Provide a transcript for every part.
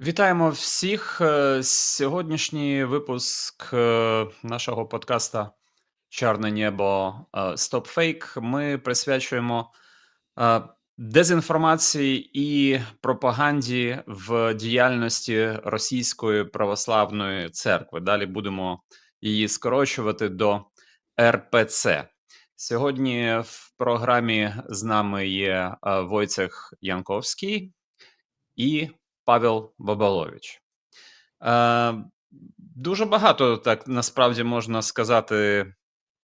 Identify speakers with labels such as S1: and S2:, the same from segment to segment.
S1: Вітаємо всіх. Е, Сьогоднішній випуск е, нашого подкаста Чорне небо е, Стоп Фейк ми присвячуємо дезінформації і пропаганді в діяльності Російської православної церкви. Далі будемо її скорочувати до РПЦ. Сьогодні в програмі з нами є Войцех Янковський і Павел Бабалович. Е, Дуже багато так насправді можна сказати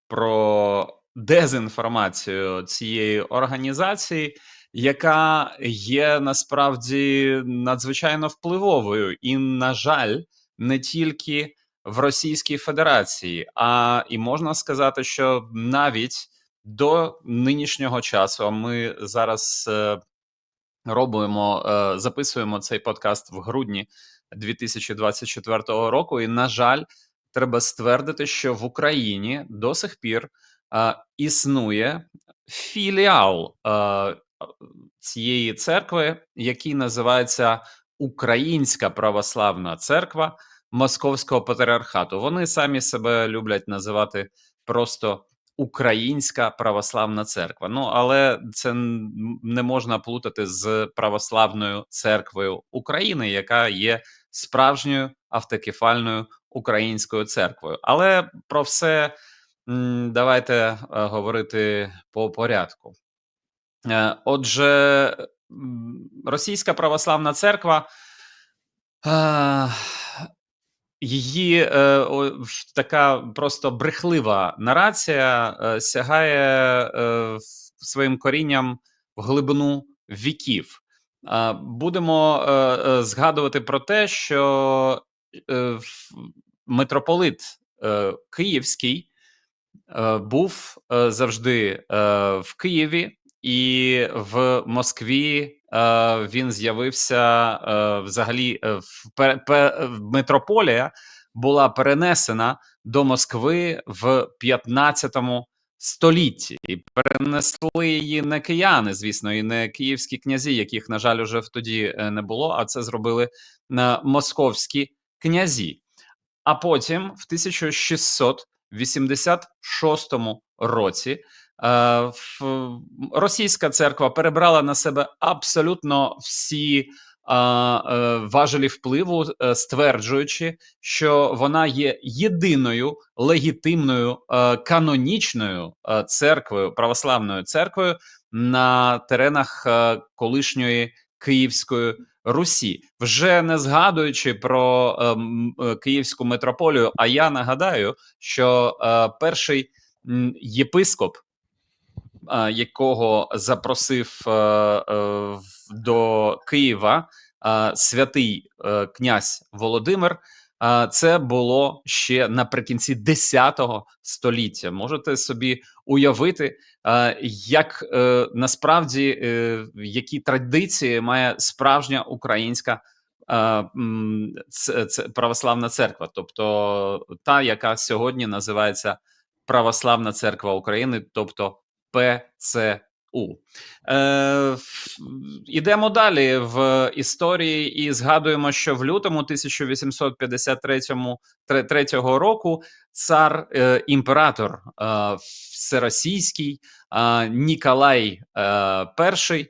S1: про дезінформацію цієї організації, яка є насправді надзвичайно впливовою, і, на жаль, не тільки в Російській Федерації, а і можна сказати, що навіть до нинішнього часу, ми зараз е, робимо, е, записуємо цей подкаст в грудні 2024 року. І, на жаль, треба ствердити, що в Україні до сих пір е, існує філіал е, цієї церкви, який називається Українська Православна Церква Московського патріархату. Вони самі себе люблять називати просто Українська православна церква. Ну але це не можна плутати з православною церквою України, яка є справжньою автокефальною українською церквою. Але про все давайте е, говорити по порядку. Е, отже, Російська православна церква. Її е, о, така просто брехлива нарація е, сягає е, своїм корінням в глибину віків. Е, будемо е, згадувати про те, що е, митрополит е, Київський е, був е, завжди е, в Києві і в Москві Е, він з'явився е, взагалі е, в метрополія була перенесена до Москви в 15 столітті, і перенесли її не кияни, звісно, і не київські князі, яких, на жаль, уже тоді не було. А це зробили московські князі. А потім, в 1686 році, Е, російська церква перебрала на себе абсолютно всі е, важелі впливу, е, стверджуючи, що вона є єдиною легітимною канонічною церквою, православною церквою на теренах колишньої Київської Русі, вже не згадуючи про Київську митрополію. А я нагадаю, що перший єпископ якого запросив е, е, до Києва святий е, князь Володимир. Це було ще наприкінці 10 століття. Можете собі уявити, як насправді які традиції має справжня українська православна церква, тобто та, яка сьогодні називається Православна Церква України, тобто ПЦУ. Е, Ідемо далі в історії і згадуємо, що в лютому 1853 року цар е, імператор е, всеросійський е, Ніколай е, І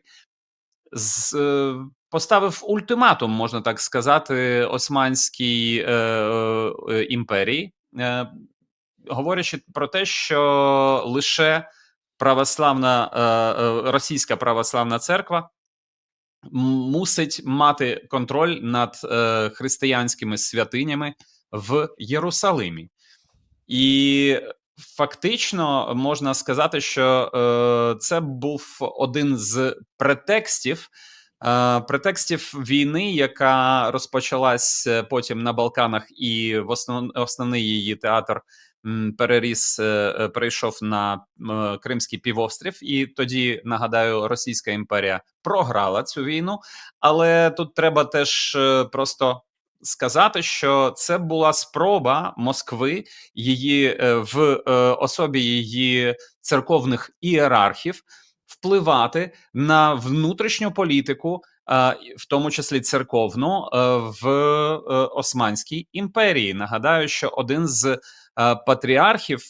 S1: з, е, поставив ультиматум, можна так сказати, Османській е, е, імперії, е, говорячи про те, що лише православна е, е, російська православна церква мусить мати контроль над е, християнськими святинями в Єрусалимі, і фактично можна сказати, що це був один з претекстів. Претекстів війни, яка розпочалась потім на Балканах, і в основ, основний її театр переріс, е, е, перейшов на Кримський півострів, і тоді нагадаю, Російська імперія програла цю війну. Але тут треба теж е, просто сказати, що це була спроба Москви її в особі її церковних ієрархів впливати на внутрішню політику е, в тому числі церковну, е, в е, Османській імперії. Нагадаю, що один з патріархів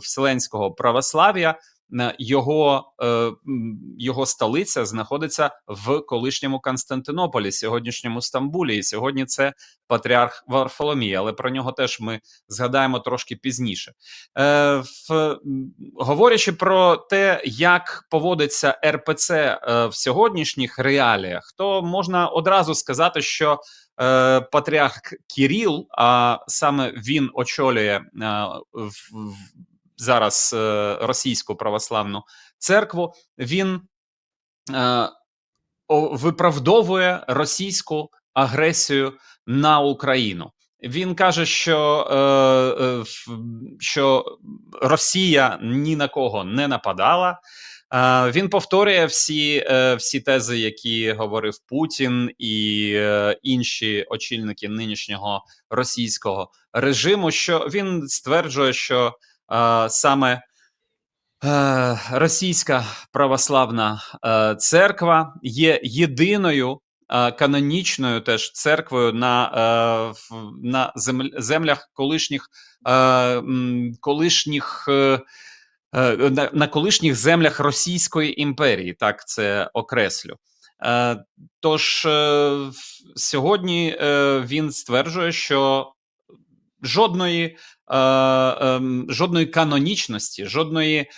S1: Вселенського православ'я. Е, Його, е, його столиця знаходиться в колишньому Константинополі, сьогоднішньому Стамбулі. І сьогодні це патріарх Варфоломій, але про нього теж ми згадаємо трошки пізніше. Е, в, говорячи про те, як поводиться РПЦ е, в сьогоднішніх реаліях, то можна одразу сказати, що е, патріарх Кіріл, а саме він очолює е, в, зараз е, російську православну церкву, він е, виправдовує російську агресію на Україну. Він каже, що, е, що Росія ні на кого не нападала. Він повторює всі, всі тези, які говорив Путін і інші очільники нинішнього російського режиму. Що він стверджує, що саме Е, Російська православна е, церква є єдиною е, канонічною теж церквою на, на землях колишніх колишніх. На, на колишніх землях Російської імперії, так це окреслю. Тож сьогодні він стверджує, що жодної, е, ем, жодної канонічності, жодної.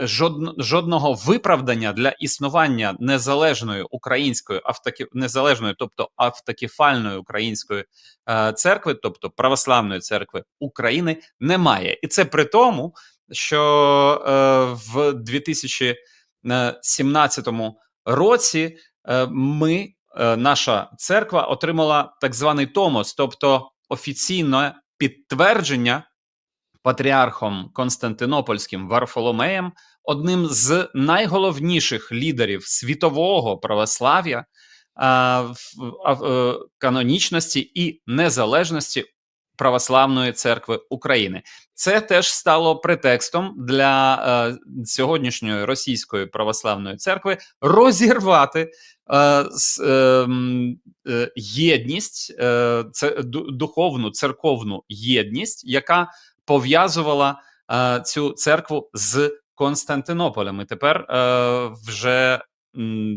S1: жодн- жодного виправдання для існування незалежної української автокі... незалежної, тобто автокефальної української е, церкви, тобто православної церкви України, немає, і це при тому, що е, в 2017 році е, ми, е, наша церква, отримала так званий Томос, тобто офіційне підтвердження патріархом Константинопольським Варфоломеєм, одним з найголовніших лідерів світового православ'я, в- е, канонічності і незалежності Православної церкви України. Це теж стало претекстом для е, сьогоднішньої російської православної церкви розірвати е, е, е, єдність, е, це духовну церковну єдність, яка пов'язувала е, цю церкву з Константинополем. І тепер е, вже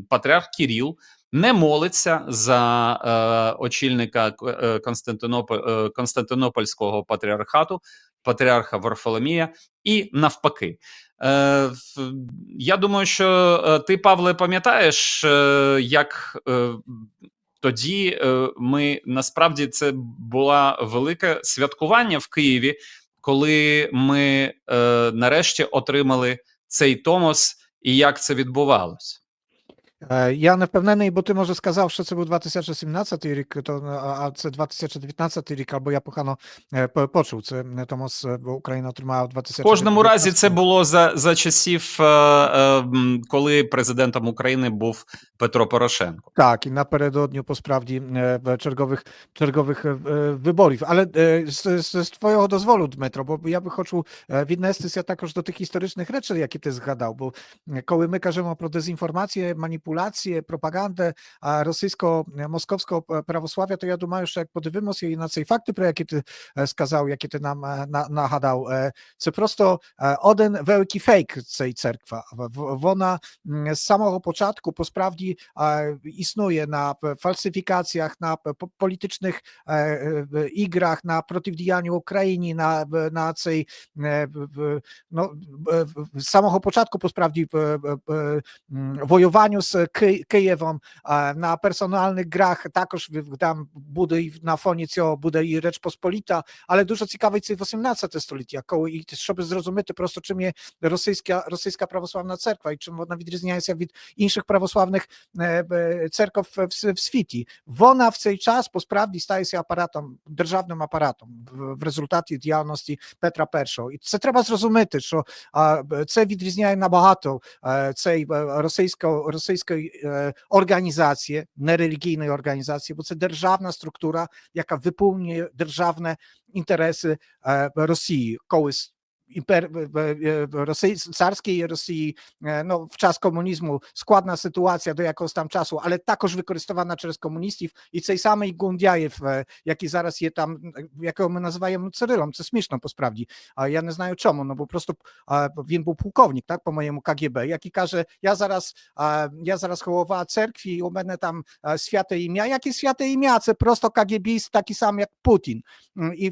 S1: патріарх Кіріл не молиться за е, очільника е, е, Константинопольського патріархату, патріарха Варфоломія, і навпаки. Е, я думаю, що е, ти, Павле, пам'ятаєш, е, як тоді ми насправді це була велике святкування в Києві, коли ми нарешті отримали цей Томос, і як це відбувалося.
S2: Е, Я не впевнений, бо ти може сказав, що це був 2017 рік, то а а це 2019 рік, або я погано е, почув. Це е, бо Україна отримала в
S1: В кожному разі це було за, за часів, е, е, коли президентом України був Петро Порошенко.
S2: Так, і напередодні по справді е, чергових чергових е, е, виборів. Але е, з, з, з твого дозволу, Дмитро, бо я би хочу е, віднестися також до тих історичних речей, які ти згадав. Бо е, коли ми кажемо про дезінформацію, маніпуляцію, пропаганdę а, російсько-московського е, православ'я, то я думаю, що як подивимося і на ці факти, про які ти е, сказав, які ти нам е, на, нагадав, е, це просто е, один великий фейк цієї церкви. В- в- Вона м, з самого початку по справді е, існує на п- falsyfikacjach, na p- po- politycznych e, e, igrach, na przeciwdziałaniu Ukrainie, na, w- na цей e, w- w- no, w- w- z samego początku po sprawdzi w- w- w- m, wojowaniu z Ky- Kyjewem, e, na personalnych grach також в- там буде і на фоні цього буде і Реч Посполіта, але дуже цікавий цей 18 століття, коли і щоб зрозуміти просто чим є російська російська православна церква і чим вона відрізняється від інших православних е, е, церков в, в світі. Вона в цей час по справді стається апаратом, державним апаратом в, в результаті діяльності Петра І. І це треба зрозуміти, що а, б- це відрізняє набагато е, цей е, російсько, російської е, організації, нерелігійної організації, бо це державна структура, яка виповнює державні інтереси е, Росії. Колись імпер е, е, Росії, царської Росії, е, ну в час комунізму складна ситуація до якогось там часу, але також використована через комуністів. І цей самий Гундяєв, е, який зараз є там, е, якого ми називаємо Цирилом, це смішно посправді. А я не знаю чому, ну бо просто а, він був полковник, так по моєму КГБ, який каже: Я зараз а, я зараз голова церкві, і у мене там а, святе ім'я. Яке святе ім'я? Це просто КГБіст, такий самий, як Путін. М, І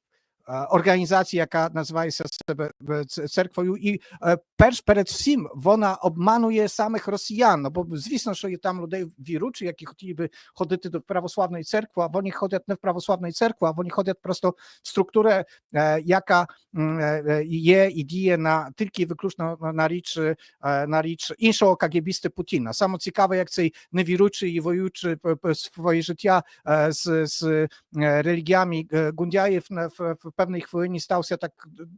S2: в, в цьому також є цей, цей фейк, цей е, е, е, е, організації, яка називається себе е, ц- церквою, і е, перш перед всім вона обманує самих росіян. Ну, бо звісно, що є там людей віруючих, які хотіли би ходити до православної церкви, а вони ходять не в православну церкву, а вони ходять просто в структуру, е, яка м, е, е, є і діє на тільки виключно на- на річ е, на річ іншого кагебісти Путіна. Саме цікаве, як цей невіруючий і воюючи п- п- своє життя е, з, з е, релігіями е, Гундяєв на- в, в певній хвилині стався так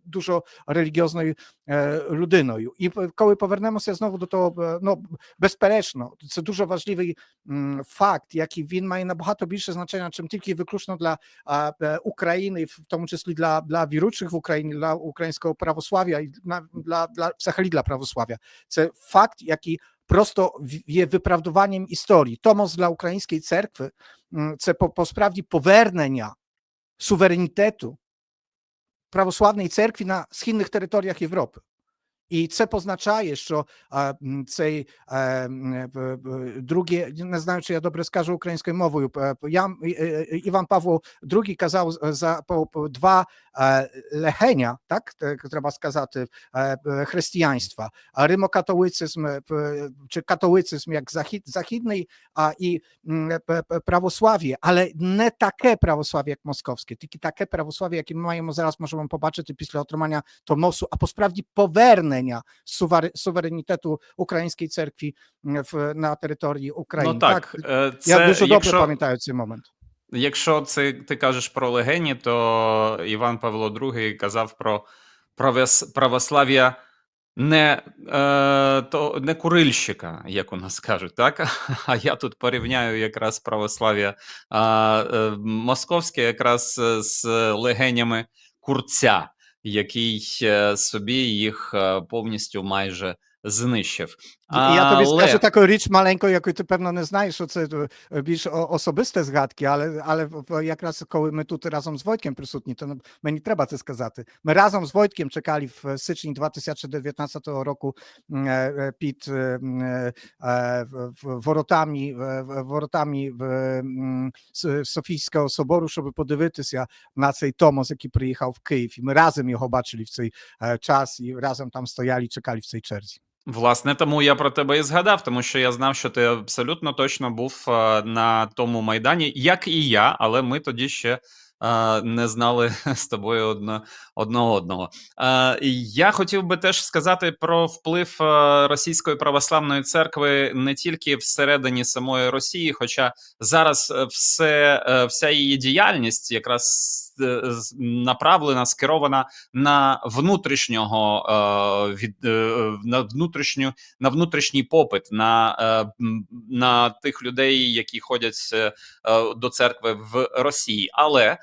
S2: дуже релігіозною е, людиною. І п- коли повернемося знову до того, е, ну безперечно, це дуже важливий м, факт, який він має набагато більше значення, чим тільки виключно для а, е, України, в тому числі для, для віруючих в Україні, для українського православ'я і на- для, для взагалі для православ'я. Це факт, який просто в- є виправдуванням історії. Тому для української церкви м, це по, по справді повернення суверенітету православної церкви на східних територіях Європи. І це позначає, що а, м, цей е, м, е, е, друге, не знаю, чи я добре скажу українською мовою. е, Я, е, е, Іван Павло II казав з- за по, по два е, легеня, так так треба сказати, е, е, християнства. А римокатолицизм е, п- чи католицизм як захід, західний, а і м, е, п- п- православ'я, але не таке православ'я, як московське, тільки таке православ'я, яке ми маємо зараз, можемо побачити після отримання Томосу, а по справді повернення сувер- суверенітету української церкви м, в на території України.
S1: Ну так, е, це,
S2: я дуже добре
S1: якщо,
S2: пам'ятаю цей момент.
S1: Якщо це ти кажеш про легені, то Іван Павло II казав про правос, православ'я не, е, то, не курильщика, як у нас кажуть, так? А я тут порівняю якраз православ'я е, московське якраз з легенями курця, який е, собі їх е, повністю майже знищив.
S2: Я тобі
S1: Але-
S2: скажу таку річ маленьку, яку ти певно не знаєш, що це е, більш о- особисте згадки, але, але в- в- якраз коли ми тут разом з Войтkiem присутні, то нам- мені треба це сказати. Ми разом з Войтkiem чекали в січні 2019 року м, е, е, під е, м, е, е, в- в- воротами, в- в- воротами в, м, С- Софійського собору, щоб подивитися на цей Томос, який приїхав в Київ. І ми разом його бачили в цей е, час і разом там стояли, чекали в цій черзі.
S1: Власне, тому я про тебе і згадав, тому що я знав, що ти абсолютно точно був е, на тому майдані, як і я, але ми тоді ще е, не знали з тобою одно, одного одного. Е, я хотів би теж сказати про вплив російської православної церкви не тільки всередині самої Росії, хоча зараз все, вся її діяльність якраз направлена, скерована на внутрішнього е, від е, на внутрішню на внутрішній попит на, е, на тих людей, які ходять до церкви в Росії. Але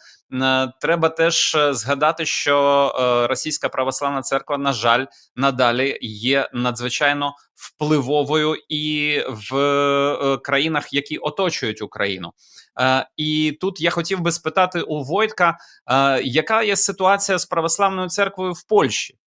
S1: треба теж е, згадати, що е, російська православна церква, на жаль, надалі є надзвичайно впливовою і в е, країнах, які оточують Україну. Е, І тут я хотів би спитати у Войтка, е, яка є ситуація з православною церквою в Польщі?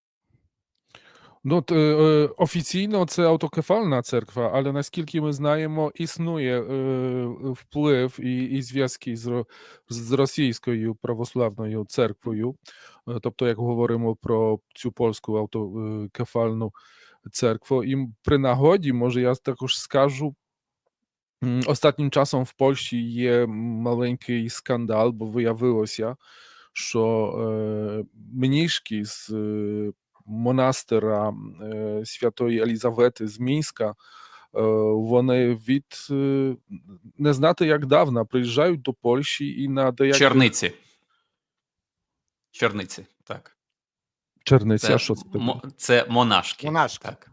S3: Ну, т- е, офіційно це автокефальна церква, але наскільки ми знаємо, існує е, вплив і, зв'язки з, ро- з російською православною церквою. Е, Тобто, як говоримо про цю польську автокефальну церкву, і при нагоді, може, я також скажу. Останнім часом в Польщі є маленький скандал, бо виявилося, що е, мніжки з е, монастира е, Святої Елізавети з Мінська, е, вони від е, не знати як давно приїжджають до Польщі і на деяких
S1: Черниці. Черниці, так.
S3: Черниця.
S1: Це,
S3: що це таке?
S1: це монашки.
S2: Монашки.
S1: Так.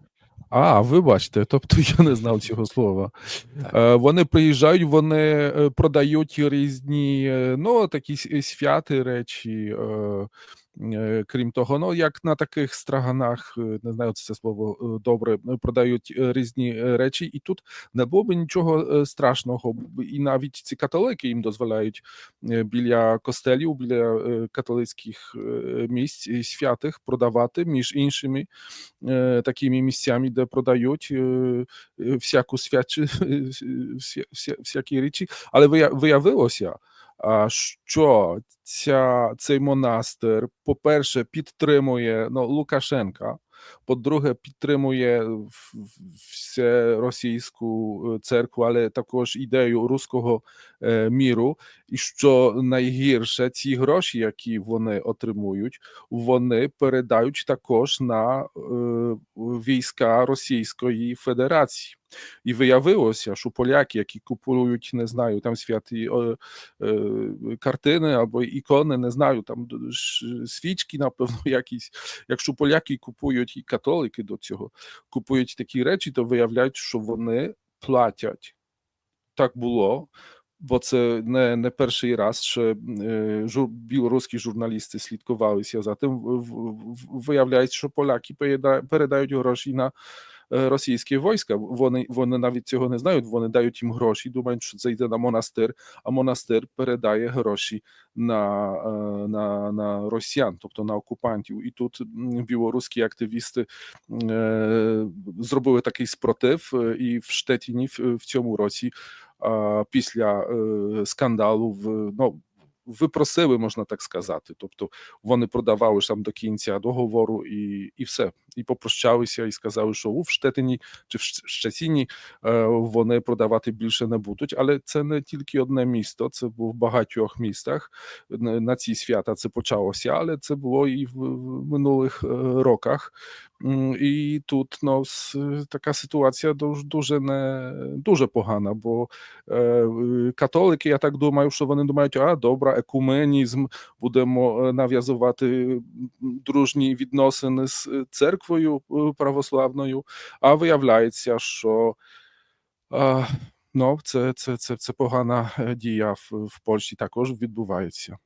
S3: А, вибачте, тобто я не знав цього слова.
S1: Так.
S3: Е, Вони приїжджають, вони продають різні, ну, такі святи речі. Е, Крім того, ну як на таких страганах, е, не знаю, це слово е, добре, продають різні речі, і тут не було б нічого страшного. І навіть ці католики їм дозволяють біля костелів, біля католицьких місць і святих продавати між іншими такими місцями, де продають всяку свячі, вся, вся, всякі речі. Але виявилося, що ця, цей монастир, по-перше, підтримує ну, Лукашенка. По-друге, підтримує в- в- все російську е, церкву, але також ідею руського е, міру. І що найгірше, ці гроші, які вони отримують, вони передають також на е, війська Російської Федерації. І виявилося, що поляки, які купують, не знаю, там святі е, е, картини або ікони, не знаю, там свічки, напевно, якісь. Якщо поляки купують і католики до цього, купують такі речі, то виявляють, що вони платять. Так було. Бо це не, не перший раз, що е, жур, білоруські журналісти слідкувалися за тим. В- в- Виявляється, що поляки передають гроші на російські війська. Вони, вони навіть цього не знають. Вони дають їм гроші, думають, що це йде на монастир, а монастир передає гроші на, е, на, на росіян, тобто на окупантів. І тут білоруські активісти е, зробили такий спротив, е, і в Штетіні в, цьому році після е, скандалу в ну. Випросили, можна так сказати. Тобто вони продавали ж там до кінця договору і, і все. І попрощалися, і сказали, що у Штетині чи в Щ- Щеціні е, вони продавати більше не будуть. Але це не тільки одне місто, це було в багатьох містах. На ці свята це почалося, але це було і в, минулих е, роках. І тут ну, така ситуація дуже, не дуже погана, бо е, католики, я так думаю, що вони думають, а добре, екуменізм, будемо е, нав'язувати дружні відносини з е, церквою е, православною. А виявляється, що ну, це, це, це, це погана е, дія в, в Польщі також відбувається.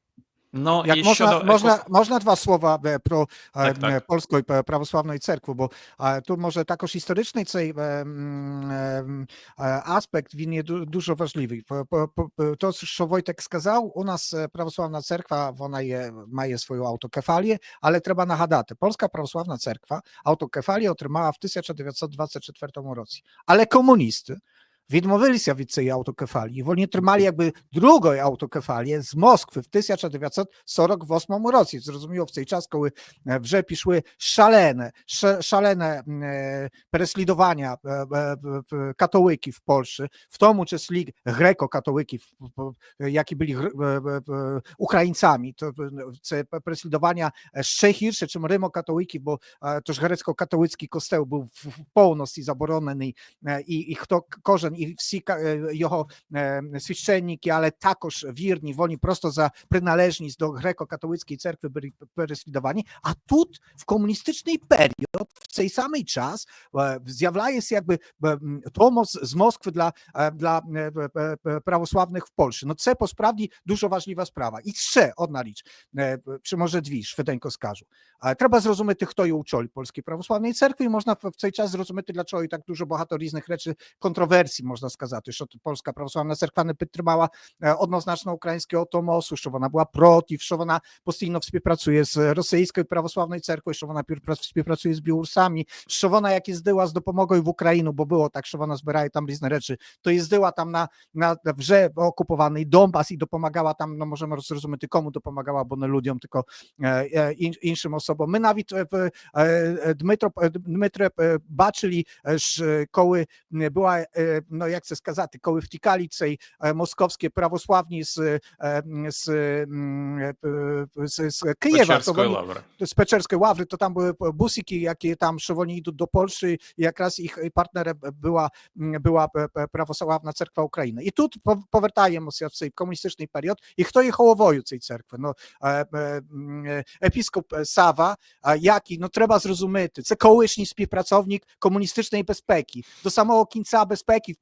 S1: Ну,
S2: Jak
S1: і
S2: można,
S1: щодо
S2: można,
S1: еко-
S2: można dwa słowa e, pro e,
S1: Tak, tak.
S2: e, polskiej e, prawosławnej cerkwi, bo e, tu może також historyczny цей e, mm, em, e, aspekt він є ду- дуже важливий. По- по- по- То, що Wojtek сказав, у нас е, православна церква, вона є, має свою автокефалію, але треба нагадати, Польська православна церква автокефалію отримала в 1924 році. Але комуністи відмовилися від цієї автокефалії. Вони тримали якби другу автокефалію з Москви в 1948 році. Зрозуміло, в цей час, коли е, вже пішли шалене, ша- шалене м, е, переслідування е, е, е, католиків в Польщі, в тому числі греко-католиків, п- п- які були гр- е, е, е, українцями. То е, це переслідування е, ще гірше, ніж римо-католиків, бо е, тож грецько-католицький костел був в в повністю заборонений е, і, і хто к- кожен, і всі ка- е, його е, священники, але також вірні, вони просто за приналежність до греко-католицької церкви були п- переслідувані. А тут в комуністичний період, в цей самий час, е, з'являється якби е, м, Томос з Москви для, е, для е, е, е, православних в Польщі. Ну це посправді дуже важлива справа. І ще одна річ, е, чи може дві, швиденько скажу. Е, Треба зрозуміти, хто є у чолі Польської православної церкви, і можна в в цей час зрозуміти, для чого і так дуже багато різних речей, контроверсій, можна сказати, що тут Польська православна церква не підтримала е, однозначно українського Томосу, що вона була проти, що вона постійно співпрацює з російською православною церквою, що вона пір- співпрацює з білорусами, що вона як їздила з допомогою в Україну, бо було так, що вона збирає там різні речі, то їздила там на, на вже окупований Донбас і допомагала там, ну можемо зрозуміти, кому допомагала, бо не людям, tylko е, е, ін- іншим особам. Ми навіть е, в- е, Дмитро, е, Дмитре е, бачили, е, ж, е, коли е, була е, ну як це сказати, коли втікали цей е, московські православні з, е, м, з, м, е, е, з, з Києва, то
S1: Печерської
S2: вони,
S1: лаври.
S2: з Печерської лаври, то там були бусики, які там, що вони йдуть до Польщі, і якраз їх партнером була, м, була е, е, православна церква України. І тут пов- повертаємося в цей комуністичний період. І хто є головою цієї церкви? Ну, е, е, м, е, епіскоп е, Сава, а який, ну треба зрозуміти,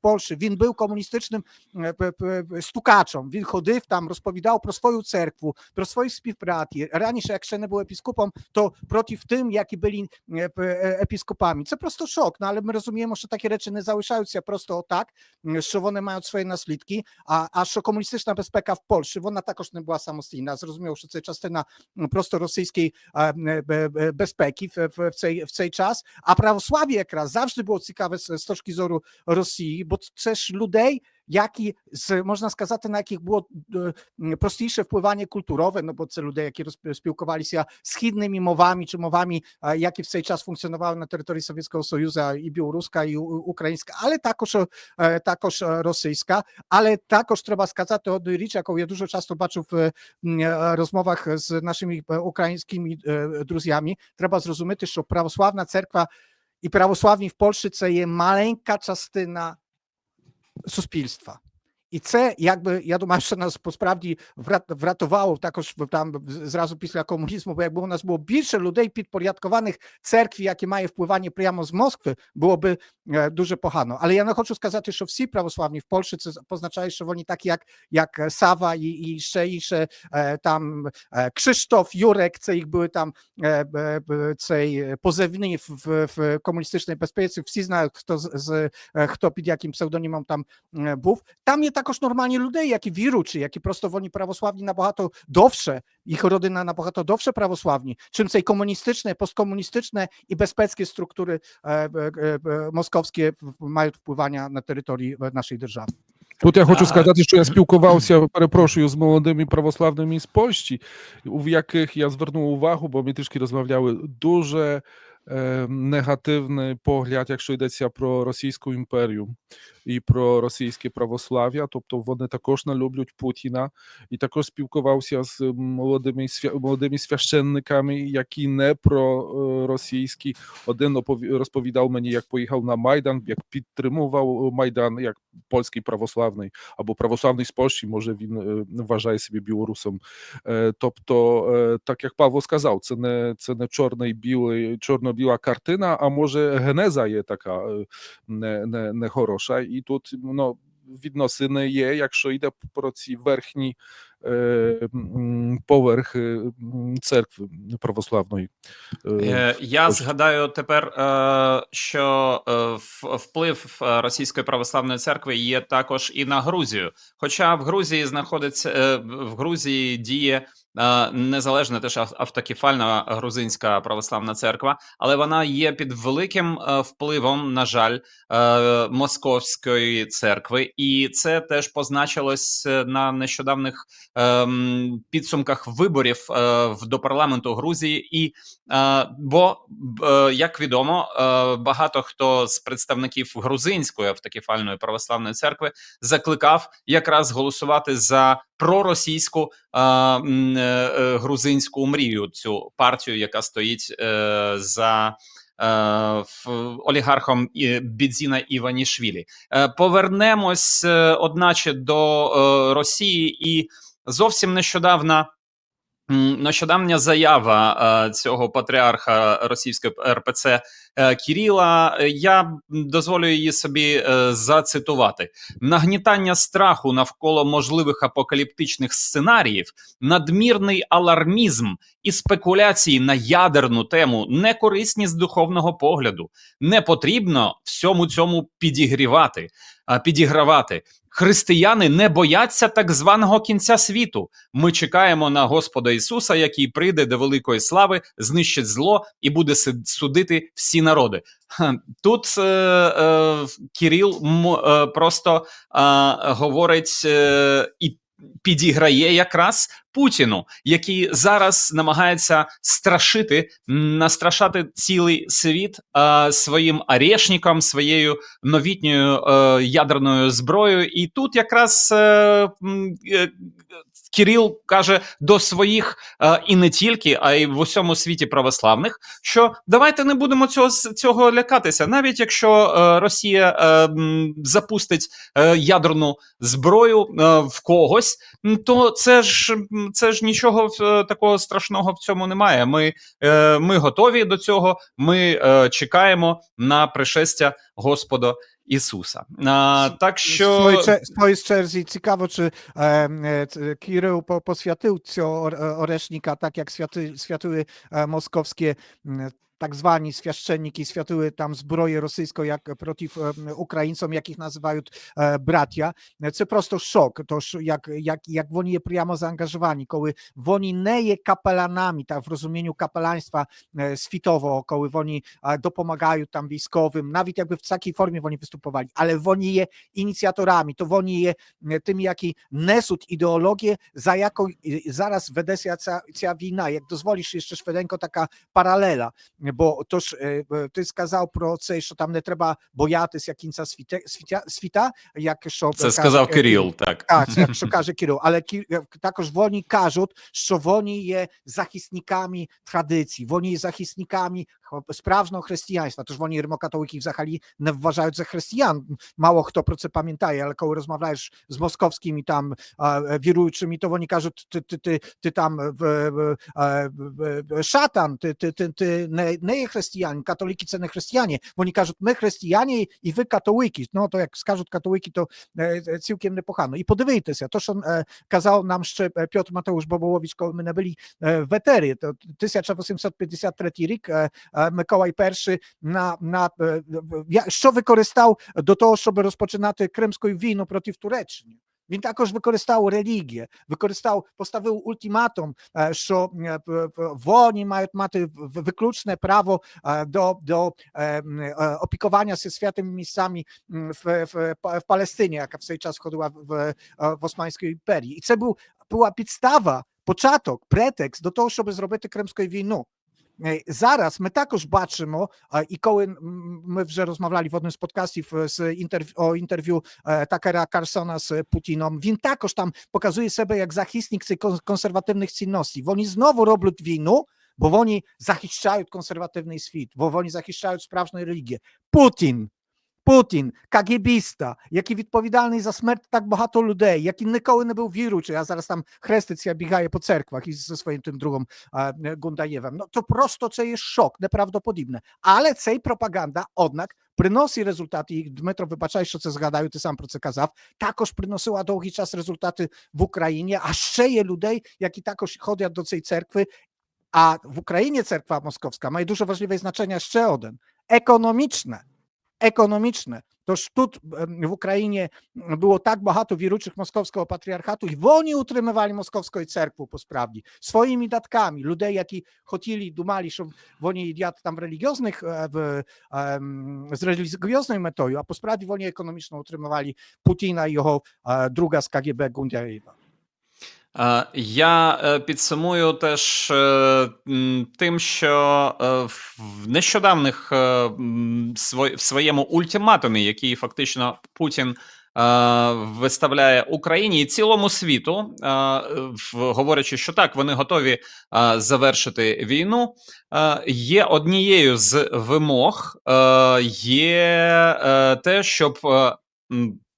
S2: це колишній співпрацовник комуністичної безпеки. До самого кінця безпеки в Польщі він був комуністичним е, п- п- стукачем. Він ходив там, розповідав про свою церкву, про своїх співбратів. Раніше, як ще не був епіскопом, то проти тим, які були е, п- е, епіскопами. Це просто шок. Ну але ми розуміємо, що такі речі не залишаються просто отак, м, що вони мають свої наслідки. А, а що комуністична безпека в Польщі, вона також не була самостійна. Зрозуміло, що це частина м, просто російської е, м, бе- бе- безпеки в, в, в, цей, в цей час. А православ'я якраз завжди було цікаве з, з точки зору Росії, бо це ж людей, які з можна сказати, на яких було е, м, простіше впливання культурове, ну бо це люди, які розп- спілкувалися східними мовами чи мовами, е, які в цей час функціонували на території Совєтського Союзу, і білоруська, і у- українська, але також, е, також е, російська. Але також треба сказати одну річ, яку я дуже часто бачу в е, м, е, розмовах з нашими е, українськими е, друзями. Треба зрозуміти, що православна церква і православні в Польщі це є маленька частина suspilstwa. І це якби я думаю, що нас посправді врат- врятувало також в- там з- зразу після комунізму, бо якби у нас було більше людей підпорядкованих церкві, які мають впливання прямо з Москви, було би е, дуже погано. Але я не хочу сказати, що всі православні в Польщі це позначає, що вони так як, як е, Сава і, і ще інше е, там е, Krzysztof, Jurek, це їх були там е, б- б- цей е, позивні в, в, в комуністичній безпеці. Всі знають, хто з, з е, хто під яким псевдонімом там е, був. Там є також нормальні люди, які віруючі, які просто вони православні набагато довше, їх родина набагато довше православні, чим цей комуністичне, посткомуністичне і безпецькі структури е, е, е, е, московські в- мають впливання на території е, нашої держави.
S3: Тут я хочу
S1: А.
S3: сказати, що я спілкувався, перепрошую, з молодими православними з Польщі, в яких я звернув увагу, бо ми трішки розмовляли, дуже е, негативний погляд, якщо йдеться про Російську імперію і про російське православ'я, тобто вони також не люблять Путіна, і також спілкувався з молодими молодими священниками, які не про е, російські. Один розповідав мені, як поїхав на Майдан, як підтримував Майдан, як польський православний або православний з Польщі, може він е, вважає себе білорусом. Е, Тобто, е, так як Павло сказав, це не це не чорний білий, чорно-біла картина, а може генеза є така е, не, не, не хороша. І тут ну, відносини є, якщо йде про ці верхні поверхи церкви православної.
S1: Я згадаю тепер, е, що е, вплив е, Російської православної церкви є також і на Грузію. Хоча в Грузії знаходиться в Грузії діє незалежна теж ав- автокефальна грузинська православна церква, але вона є під великим е, впливом, на жаль, е, московської церкви, і це теж позначилось е, на нещодавних ем, підсумках виборів е, до парламенту Грузії. І Е, Бо, е, як відомо, е, багато хто з представників грузинської автокефальної православної церкви закликав якраз голосувати за проросійську е, е, грузинську мрію, цю партію, яка стоїть е, за. Олігархом Бідзіна Іванішвілі. Повернемось, одначе, до Росії, і зовсім нещодавно Нещодавня заява цього патріарха російської РПЦ Кіріла. е, Я дозволю її собі е, зацитувати: нагнітання страху навколо можливих апокаліптичних сценаріїв, надмірний алармізм і спекуляції на ядерну тему не корисні з духовного погляду. Не потрібно всьому цьому підігрівати, підігравати. Християни не бояться так званого кінця світу. Ми чекаємо на Господа Ісуса, який прийде до великої слави, знищить зло і буде судити всі народи. Тут е, е, Кіріл м, е, просто е, говорить е, і підіграє якраз Путіну, який зараз намагається страшити, настрашати цілий світ е, своїм орешником, своєю новітньою е, ядерною зброєю. І тут якраз е, е, Кирил каже до своїх е, і не тільки, а й в усьому світі православних, що давайте не будемо цього цього лякатися, навіть якщо е, Росія е, запустить е, ядерну зброю е, в когось, то це ж це ж нічого е, такого страшного в цьому немає. Ми, е, ми готові до цього. Ми е, чекаємо на пришестя Господа Ісуса. А, так що
S2: Свої, че- свої черзі цікаво, чи е, е, ц- Кирил по- посвятив цього ор- е, орешника, так як святи, святили е, moskowskie м, tak zwani świaszczeniki, światły tam zbroję rosyjską jak przeciw e, Ukraińcom, jakich nazywają e, bratia. Це просто шок, тож як, як, як вони є прямо заангажовані, коли вони не є капеланами, так в розумінню капеланства е, світового, коли вони е, допомагають там військовим, навіть якби в такій формі вони виступували, але вони є ініціаторами, то вони є е, тими, які несуть ідеологію, за яку е, зараз ведеться ця, ця війна. Як дозволиш ще швиденько така паралела, бо тож е, е, ти сказав про це, що там не треба боятися кінця світа, світа, світа як що
S1: це
S2: каже,
S1: сказав
S2: е,
S1: Кирил. Так
S2: так, як що каже Кирил, але Ки- е, також вони кажуть, що вони є захисниками традицій, вони є захисниками х- справжнього християнства. Тож вони римокатолики взагалі не вважають за християн. Мало хто про це пам'ятає, але коли розмовляєш з московськими там а, е, віруючими, то вони кажуть, ти, ти, ти, ти там е, в, в, е, в- в- шатан, ти, ти, ти, ти не, не є християнин, католики це не християни. Вони кажуть, ми християни і ви католики. Ну то як скажуть католики, то е, е, цілком непогано. І подивіться, то, що е, казав нам ще е, Петр Матeusz Боболович, коли ми не були е, в етері, то 1853 рік е, е, Миколай І на, на, е, в- я- що використав до того, щоб розпочинати Кримську війну проти Туреччини. Він також використав релігію, використав, поставив ультиматум, е, що е, п- п- вони мають мати в- в- виключне право е, до, до е, м, е, опікування зі святими місцями м, в, в, в Палестині, яка в цей час входила в, е, в Османській імперії. І це був, була підстава, початок, претекст до того, щоб зробити Кримську війну. Е, Зараз ми також бачимо, е, і коли м, ми вже розмовляли в одному з подкастів е, з інтерв'ю о інтерв'ю е, Такера Карсона з Путіном, він також там показує себе як захисник цих кон- консервативних цінностей. Вони знову роблять війну, бо вони захищають консервативний світ, бо вони захищають справжню релігію. Путін Путін, кагібіста, який відповідальний за смерть так багато людей, який ніколи не був віруючий, а зараз там хреститься, бігає по церквах із зі своїм тим другом а, е, Гундаєвим. Ну то просто це є шок, неправдоподібне. Але цей пропаганда, однак, приносить результати. І Дмитро, вибачай, що це згадаю, ти сам про це казав. Також приносила довгий час результати в Україні. А ще є людей, які також ходять до цієї церкви. А в Україні церква московська має дуже важливе значення ще один економічне економічне. Тож тут ем, в Україні було так багато віруючих московського патріархату, і вони утримували московську церкву по справді своїми датками. Людей, які хотіли, думали, що вони їдять там релігіозних е, в, е,
S1: Я е, підсумую теж е, тим, що в нещодавних в своєму ультиматумі, який фактично Путін виставляє Україні і цілому світу, говорячи, що так, вони готові завершити війну. Є однією з вимог, є те, щоб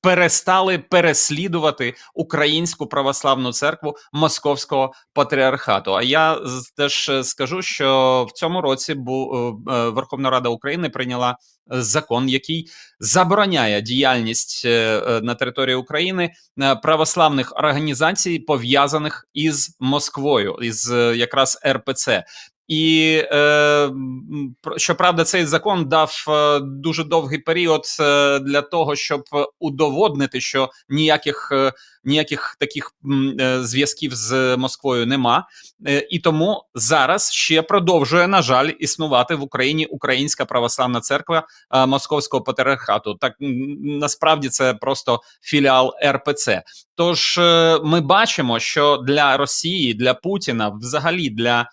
S1: перестали переслідувати українську православну церкву московського патріархату. А я теж е, скажу, що в цьому році бу, е, е, Верховна Рада України прийняла закон, який забороняє діяльність на території України православних організацій, пов'язаних із Москвою, із якраз РПЦ. І е, щоправда, цей закон дав е, дуже довгий період е, для того, щоб удоводнити, що ніяких е, ніяких таких зв'язків з Москвою нема. І тому зараз ще продовжує на жаль існувати в Україні Українська православна церква Московського патріархату. Так насправді це просто філіал РПЦ. Тож ми бачимо, що для Росії, для Путіна, взагалі для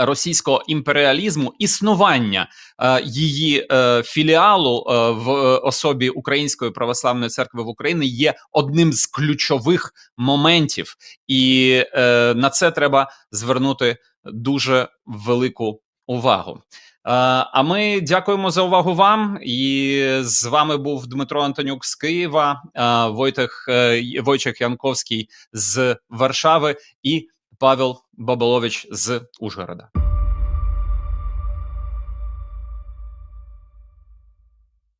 S1: російського імперіалізму існування е, її е, філіалу е, в е, особі Української православної церкви в Україні є одним з ключових моментів, і е, на це треба звернути дуже велику увагу. Е, А ми дякуємо за увагу вам. І з вами був Дмитро Антонюк з Києва, е, Войтех е, Янковський з Варшави і Павел Бабалович з Ужгорода.